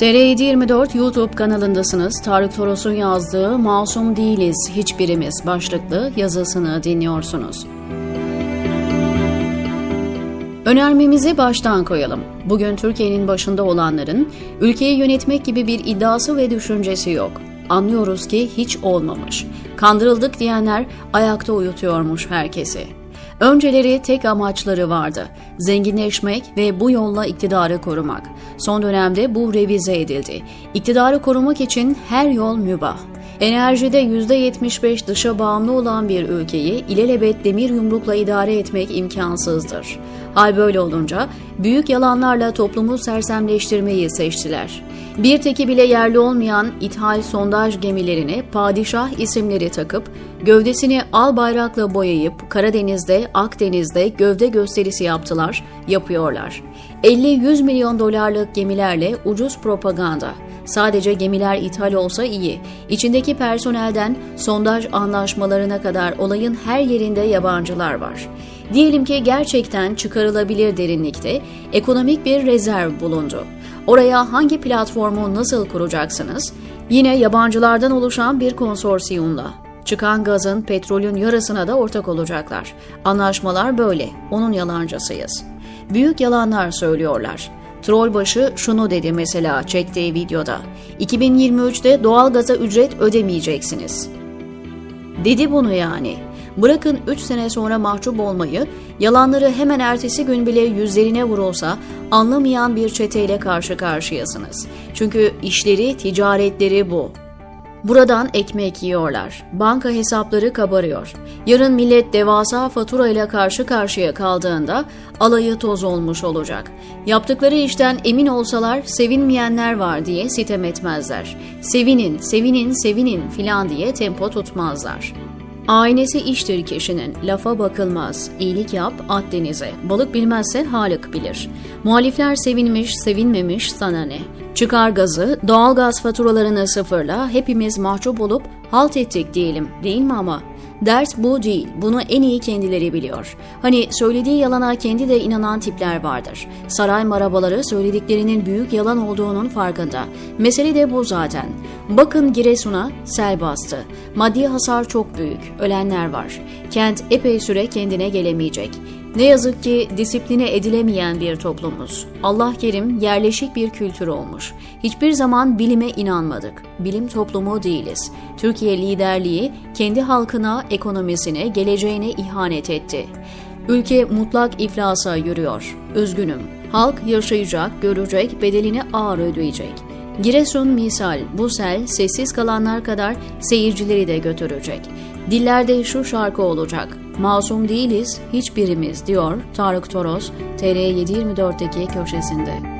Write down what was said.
TR724 YouTube kanalındasınız. Tarık Toros'un yazdığı Masum Değiliz Hiçbirimiz başlıklı yazısını dinliyorsunuz. Önermemizi baştan koyalım. Bugün Türkiye'nin başında olanların ülkeyi yönetmek gibi bir iddiası ve düşüncesi yok. Anlıyoruz ki hiç olmamış. Kandırıldık diyenler ayakta uyutuyormuş herkesi. Önceleri tek amaçları vardı. Zenginleşmek ve bu yolla iktidarı korumak. Son dönemde bu revize edildi. İktidarı korumak için her yol mübah. Enerjide %75 dışa bağımlı olan bir ülkeyi ilelebet demir yumrukla idare etmek imkansızdır. Hal böyle olunca büyük yalanlarla toplumu sersemleştirmeyi seçtiler. Bir teki bile yerli olmayan ithal sondaj gemilerine padişah isimleri takıp gövdesini al bayrakla boyayıp Karadeniz'de, Akdeniz'de gövde gösterisi yaptılar, yapıyorlar. 50-100 milyon dolarlık gemilerle ucuz propaganda. Sadece gemiler ithal olsa iyi. İçindeki personelden sondaj anlaşmalarına kadar olayın her yerinde yabancılar var. Diyelim ki gerçekten çıkarılabilir derinlikte ekonomik bir rezerv bulundu. Oraya hangi platformu nasıl kuracaksınız? Yine yabancılardan oluşan bir konsorsiyumla. Çıkan gazın, petrolün yarısına da ortak olacaklar. Anlaşmalar böyle. Onun yalancısıyız. Büyük yalanlar söylüyorlar. Trollbaşı şunu dedi mesela çektiği videoda. 2023'te doğalgaza ücret ödemeyeceksiniz. Dedi bunu yani. Bırakın 3 sene sonra mahcup olmayı, yalanları hemen ertesi gün bile yüzlerine vurulsa anlamayan bir çeteyle karşı karşıyasınız. Çünkü işleri, ticaretleri bu. Buradan ekmek yiyorlar. Banka hesapları kabarıyor. Yarın millet devasa fatura ile karşı karşıya kaldığında alayı toz olmuş olacak. Yaptıkları işten emin olsalar sevinmeyenler var diye sitem etmezler. Sevinin, sevinin, sevinin filan diye tempo tutmazlar. Aynesi iştir kişinin, lafa bakılmaz. İyilik yap, at denize. Balık bilmezse Halık bilir. Muhalifler sevinmiş, sevinmemiş sana ne? Çıkar gazı, doğalgaz faturalarını sıfırla, hepimiz mahcup olup halt ettik diyelim, değil mi ama? Dert bu değil, bunu en iyi kendileri biliyor. Hani söylediği yalana kendi de inanan tipler vardır. Saray marabaları söylediklerinin büyük yalan olduğunun farkında. Mesele de bu zaten. Bakın Giresun'a sel bastı. Maddi hasar çok büyük, ölenler var. Kent epey süre kendine gelemeyecek. Ne yazık ki disipline edilemeyen bir toplumuz. Allah kerim yerleşik bir kültür olmuş. Hiçbir zaman bilime inanmadık. Bilim toplumu değiliz. Türkiye liderliği kendi halkına, ekonomisine, geleceğine ihanet etti. Ülke mutlak iflasa yürüyor. Üzgünüm. Halk yaşayacak, görecek, bedelini ağır ödeyecek. Giresun misal, bu sel sessiz kalanlar kadar seyircileri de götürecek. Dillerde şu şarkı olacak. Masum değiliz hiçbirimiz diyor Tarık Toros TR724'deki köşesinde.